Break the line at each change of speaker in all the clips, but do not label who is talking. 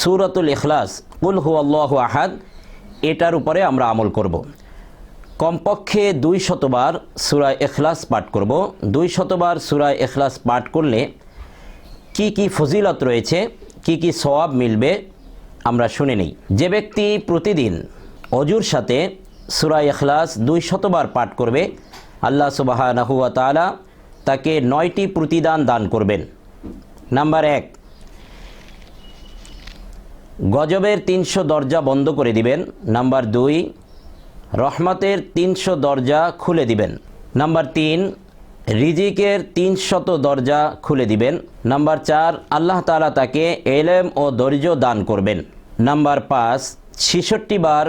সুরাতুল ইখলাস, কুল হু আল্লাহ আহাদ, এটার উপরে আমরা আমল করব। কমপক্ষে দুই শতবার সুরায় এখলাস পাঠ করব। দুই শতবার সুরায় এখলাস পাঠ করলে কি কি ফজিলত রয়েছে, কি কি সওয়াব মিলবে, আমরা শুনে নিই। যে ব্যক্তি প্রতিদিন অজুর সাথে সুরায় এখলাস দুই শতবার পাঠ করবে, আল্লাহ সুবাহ তাকে নয়টি প্রতিদান দান করবেন। নাম্বার এক গজবের তিনশো দরজা বন্ধ করে দিবেন। নাম্বার দুই, রহমতের তিনশো দরজা খুলে দিবেন। নাম্বার তিন, রিজিকের তিনশত দরজা খুলে দিবেন। নাম্বার চার, আল্লাহ তাআলা তাকে এলেম ও ধৈর্য দান করবেন। নাম্বার পাঁচ, ছিষট্টি বার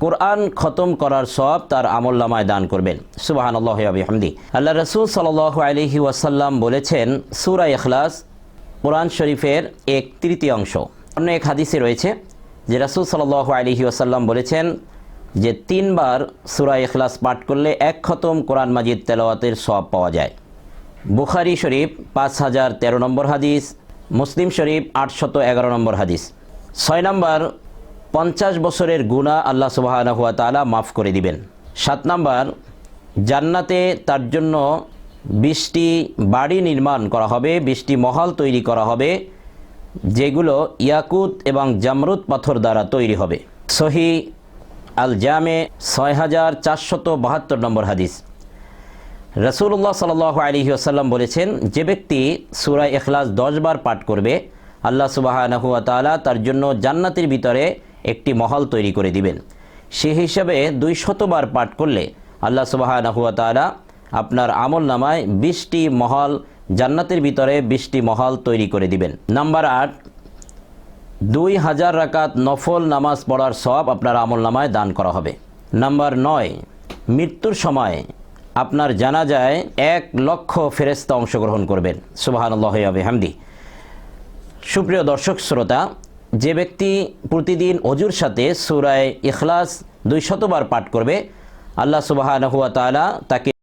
কোরআন খতম করার সব তার আমল নামায় দান করবেন। সুবাহান আল্লাহ হামদি আল্লাহ রসুল সাল আলহি ওয়াসাল্লাম বলেছেন, সুরা ইখলাস, কোরআন শরীফের এক তৃতীয়াংশ। অন্য এক হাদিসে রয়েছে যে রাসুল সাল আলহি ওয়াসাল্লাম বলেছেন যে তিনবার সুরা এখলাস পাঠ করলে এক খতম কোরআন মাজিদ তেলাওয়াতের সব পাওয়া যায়। বুখারি শরীফ পাঁচ হাজার তেরো নম্বর হাদিস, মুসলিম শরীফ আটশত এগারো নম্বর হাদিস। ছয় নম্বর, পঞ্চাশ বছরের গুণা আল্লাহ সুবাহ হুয়া তালা মাফ করে দিবেন। সাত নম্বর, জান্নাতে তার জন্য বিশটি বাড়ি নির্মাণ করা হবে, বিশটি মহল তৈরি করা হবে। যেগুলো ইয়াকুত এবং জামরুদ পাথর দ্বারা তৈরি হবে। সহি আল জামে ছয় হাজার চারশত বাহাত্তর নম্বর হাদিস। রসুল্লাহ সাল আলী আসাল্লাম বলেছেন, যে ব্যক্তি সুরাই এখলাস দশবার পাঠ করবে, আল্লাহ সুবাহ তালা তার জন্য জান্নাতের ভিতরে একটি মহল তৈরি করে দিবেন। সে হিসাবে দুই শতবার পাঠ করলে আল্লাহ সুবাহ আপনার আমল নামায় বিশটি মহল জান্নাতের ভিতরে বিশটি মহল তৈরি করে দিবেন। নাম্বার আট, দুই হাজার রাকাত নফল নামাজ পড়ার সব আপনার আমল নামায় দান করা হবে। নাম্বার নয়, মৃত্যুর সময় আপনার জানা যায় এক লক্ষ ফেরেস্তা অংশগ্রহণ করবেন। সুবাহানুল্লাহ হামদি সুপ্রিয় দর্শক, শ্রোতা, যে ব্যক্তি প্রতিদিন অজুর সাথে সুরায় ইখলাস দুই শতবার পাঠ করবে, আল্লাহ সুবাহ তাকে